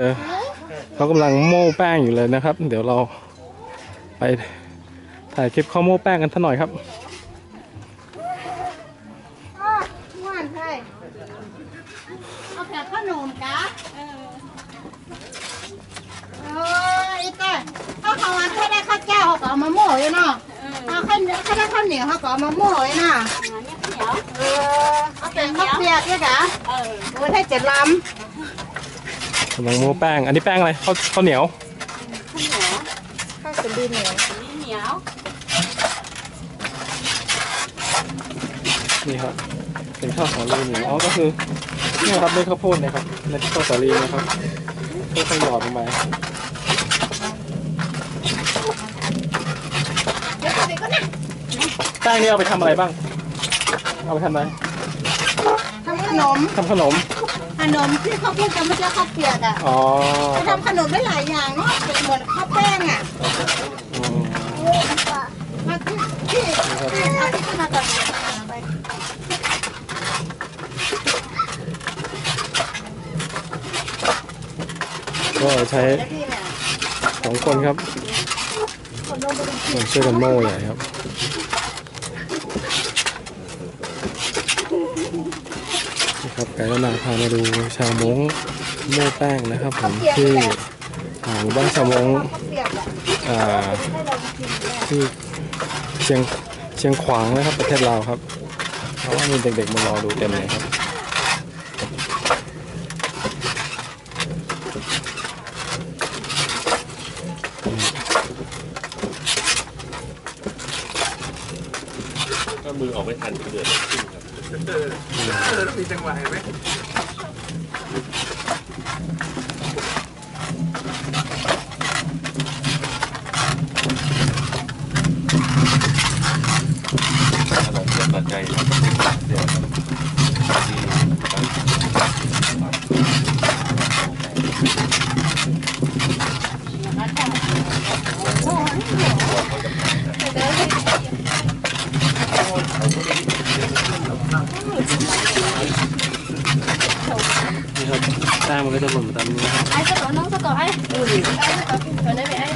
เออเขากำลังโม่แป้งอยู่เลยนะครับ เดี๋ยวเราไปถ่ายคลิปข้าวโม่แป้งกันสักหน่อยครับม่วนใช่เอาแต่ขนมกะเออเออไอ้แต่ถ้าเขาวันถ้าได้ข้าวแก้วเขาก็เอามาโม่เลยเนาะถ้าข้าวเหนียวถ้าได้ข้าวเหนียวเขาก็เอามาโม่เลยเนาะเออเอาแต่ข้าวเปียกเนี่ยกะเออโอ้ยให้เจ็ดลกำลังโม่แป้ง อันนี้แป้งอะไรข้าวข้าวเหนียวำข้าวสลีเหนียวนี่ครับ เป็นข้าวสาลีเหนียวอ๋อก็คือเนี่ยครับเม็ดข้าวโพดเนะครับเม็ดข้าวสาลีนะครับค่อยๆหยอดลงไปเดี๋ยวไปก็นะแป้งนี่เอาไปทำอะไรบ้าง เอาไปทำอะไรทำขนมทำขนม ขนมที่เขาพูดกันไม่ใช่ข้าวเปียกอะอ๋อไปครับทำขนมได้หลายอย่างเนาะเป็นเหมือนข้าวแป้งอะอืมมาที่ที่ที่เอาที่ขึ้นมาก่อนไปก็ใช้แล้วที่เนี่ยสองคนครับคนลงไปดูผมช่วยกันโม่ใหญ่ครับ ครับไก่ละนาพามาดูชาวมงโม่แป้งนะครับผมที่อ่าหมู่บ้านชาวมงข้าวเปียกอะอ่าให้เรากินเนี่ยที่เชียงเชียงขวางนะครับประเทศลาวครับ เพราะว่ามีเด็กๆมารอดูเต็มเลยครับก็มือออกไม่ทันเดือดขึ้นครับ ขนมเดือดปัจจัยค sao một cái tôm mực tôm ai sẽ có tổ sẽ có ai, ấy ừ ai sẽ có tổ ở đây mẹ ấy